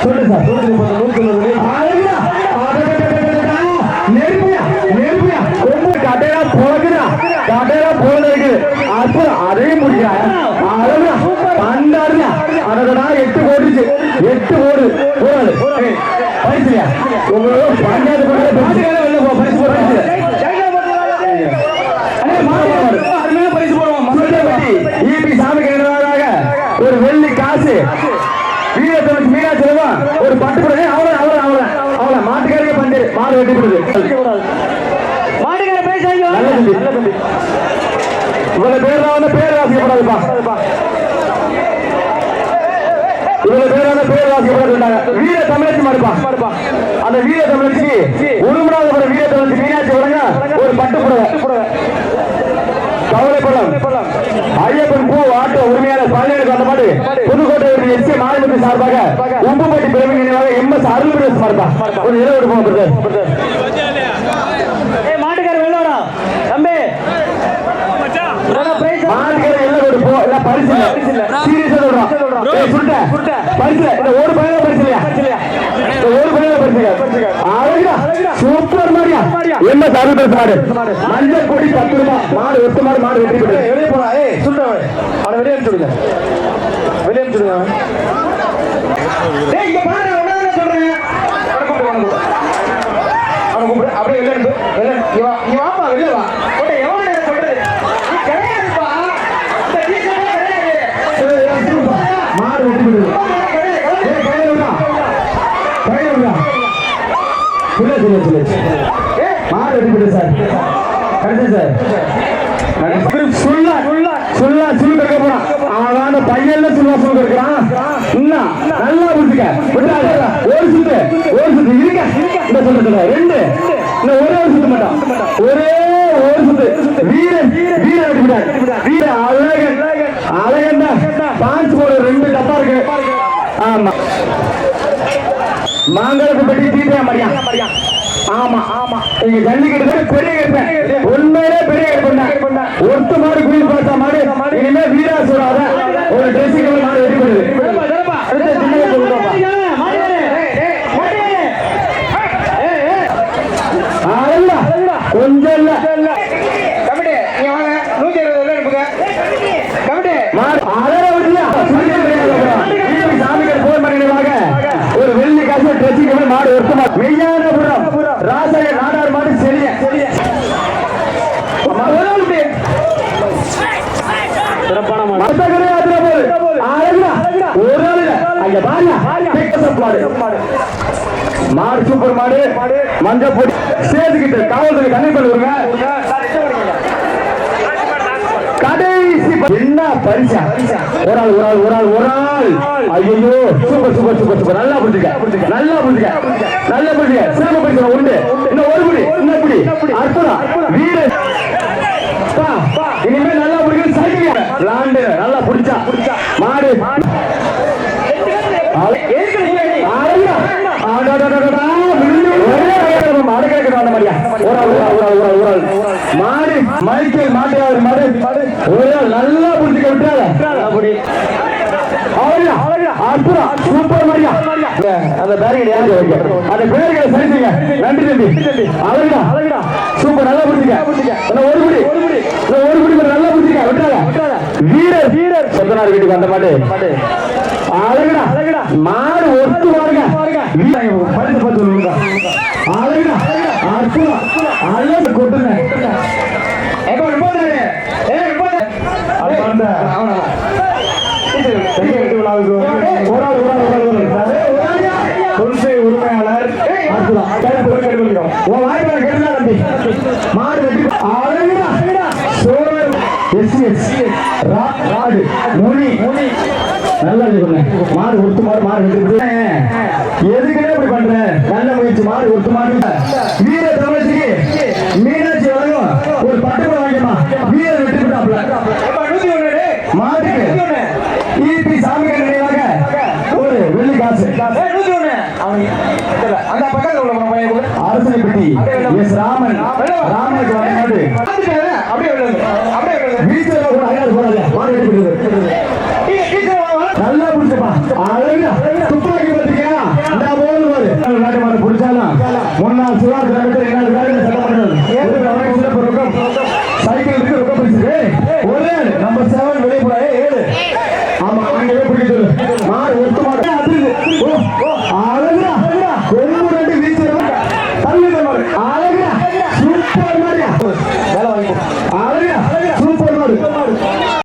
சொல்லு சார் நூத்தி முப்பது நூத்தி தொண்ணூறு அழகுடா. அடடடடடடடா. நெருப்பியா நெருப்பியா ரொம்ப கடையா போகுதா கடையா போகுது அற்புதம் அதையும் முடிக்கிறாங்க அழகுடா. பண்டாருடா. அடடா எட்டு ஓடுச்சு எட்டு ஓடு பரிசுலையா? பஞ்சாயத்து வெளில போ பரிசு போடுறது அருமையான பரிசு போடுவோம் சுண்டபட்டி ஈபி சாமி கேட்கிறதாக ஒரு வெள்ளி காசு மீனா செல்வா? ஒரு பட்டு புடவை அவ்வளவு அவ்வளவு அவ்வளவு அவ்வளவு மாட்டுக்காரங்க பண்டு மாடு வெட்டி விடுது மாட்டுக்கார பேசாங்க இவ்வளவு பேர் வந்து பேர் வாசிக்கப்படாதுப்பா. இவ்வளவு பேர் வந்து பேர் வாசிக்கப்படாது வீர தமிழச்சி மாடுப்பா. அந்த வீர தமிழச்சிக்கு உருமனாக ஒரு வீர தமிழச்சி மீனாட்சி வழங்க ஒரு பட்டு புடவை கவலைப்படம் ஐயப்பன் பூ ஆட்டோ உரிமையாளர் பழனியாருக்கு வந்த மாடு புதுக்கோட்டை எஸ்சி மாநிலத்தின் சார்பாக உம்புப்பட்டி பிறவி நினைவாக எம் எஸ் அருள்பிரஸ் மார்பா ஒரு இருபது போகும் ஏய் மாட்டுக்கார வெளியோடா தம்பி பிரைஸ் மாட்டுக்கார எல்லாம் ஒரு போ இல்ல பரிசு இல்ல சீரியஸா சொல்றோம் ஏய் சுருட்ட பரிசு இல்ல. இந்த ஒரு பையன பரிசு இல்லையா இந்த ஒரு பையன பரிசு இல்ல. அழகுடா. சூப்பர் மாடியா எம் எஸ் அருள்பிரஸ் மாடு? மஞ்சள் கொடி பத்து ரூபாய் மாடு ஒட்டு மாடு மாடு வெற்றி பெற்றது. வெளியே போடா. ஏய் சுருட்ட அவனை வெளியே அனுப்பிச்சுடுங்க வெளியே அனுப்பிச்சுடுங்க டேய் இங்க பாரு உடனே சொல்றேன் அவனை கூப்பிடு அவனை கூப்பிடு அவனை கூப்பிடு அப்படியே வெளியே அனுப்பு வெளியே அனுப்பு. இங்க வா இங்க வாப்பா வெளியே வா உன்னை எவன் என்ன சொல்றது நீ கிடையாதுப்பா இந்த டீச்சரே கிடையாது மாடு வெட்டி விடுது ஏய் கையில விடா கையில விடா சொல்ல சொல்ல சொல்ல மாடு சார்? சார். சுல்லா சுல்லா சுல்லா சுல்லு கற்க போறான். அவன் அந்த பையன்ல சுல்லா சுல்லு கற்கிறான் இன்னும் நல்லா விட்டாத ஒரு சுத்து ஒரு சுத்து. இருக்க. இந்த சொல்ல சொல்ல ரெண்டு. இந்த ஒரே ஒரு சுத்து மாட்டான் ஒரே ஒரு சுத்து. வீரன் வீரன் வெட்டி வீர அழகன். அழகன் தான் பாஞ்சு போட ரெண்டு டப்பா இருக்கு ஆமா. மாங்கலுக்கு பற்றி தீட்டியா மரியா ஆமா ஆமா. இங்க ஜல்லிக்கட்டு பெரிய கருப்பேன் உண்மையிலே பெரிய கருப்பேன் ஒட்டு மாடு குயில் பார்த்தா மாடு இனிமே வீரா சொல்லாத ஒரு ட்ரெஸ்ஸிங் மாடு வெட்டி போடுது அடுத்த சின்ன சொல்லுவாப்பா அழகுடா கொஞ்சம் இல்ல கமிட்டி நீங்க வாங்க நூத்தி இருபது ரூபாய் அனுப்புங்க கமிட்டி மாடு அழற விடலையா சாமிகள் போன் பண்ணிடுவாங்க ஒரு வெள்ளி காசு ட்ரெஸ்ஸிங் மாடு ஒட்டு மாடு மெய்யான புறம் ராசக நாடார் மாடு செரிய செரிய சிறப்பான மாடு மத்தகரே அதுல போது அழகுடா ஒரு நாள் இல்ல அங்க பாருங்க டேக்கப் மாடு மாடு சூப்பர் மாடு பொடி சேர்த்துக்கிட்டு காவல்துறை வருங்க கடைசி என்ன பரிசா ஒரு ஆள் ஒரு ஆள் ஒரு ஆள் ஒரு ஆள் ஐயோ சூப்பர் சூப்பர் சூப்பர் சூப்பர் நல்லா புரிஞ்சுக்க நல்லா புரிஞ்சுக்க நல்லா புரிஞ்சுக்க சிறப்பு பரிசு உண்டு இன்னும் ஒரு புடி இன்னும் புடி அற்புதம் வீடு பா, இனிமே நல்லா புடிக்க சைக்கிள் லாண்டு நல்லா புடிச்சா புடிச்சா மாடு அழகா. மாடு மைக்கேல் மாடு நல்லா புடிச்சுக்க விட்டாத அற்புதம். சூப்பர் மாரியா. அந்த பேரிகேட் யாருக்கு அந்த பேர்களை சரி செய்யுங்க. நன்றி தம்பி. அழகுடா. சூப்பர் நல்லா புடிச்சுக்க. ஒரு குடி. ஒரு குடி மட்டும் நல்லா புடிச்சுக்க. விட்டுறாத. வீரர் வீரர். சொந்தனார் வீட்டுக்கு வந்த மாடு அழகுடா. மாடு ஒத்து பாருங்க. பத்து. அழகுடா. அற்புதம். அழகு கொட்டுங்க. உரிமையாளர். அற்புதம். ரா- ராடு நல்லா மாடு ஒருத்து மாடு மாடு வெட்டி விடு. எதுக்குன்னே இப்படி பண்ற? நல்ல முயற்சி மாடு ஒருத்து மாடு வீர தமிழச்சிக்கு மீனாட்சி வழங்கும். ஒரு பட்டு கூட வாங்கிமா வீரர் வெட்டி விட்டாப்ல எப்ப நூத்தி ஒண்ணு டேய். மாட்டுக்கு ஈபி சாமிகள் நினைவாக ஒரு வெள்ளி காசு. ஏய், நூத்தி ஒண்ணு. அவன் தெரியல. அந்த பக்கத்துல உள்ள டீச்சர் கூட அடையாளம் போடாத வாங்கி கொடுக்குது நல்லா புடிச்சப்பா அழகுடா துப்பாக்கி பத்திரிக்கையா இந்த போது நாட்டு மாதிரி புடிச்சாலும் முன்னாள் சுகாதார தலைவர் என்ன வேலை சட்டமன்றம் சிறப்பு ரொக்கம் சைக்கிளுக்கு ரொக்கம் பிடிச்சது ஒரே நம்ம செவன்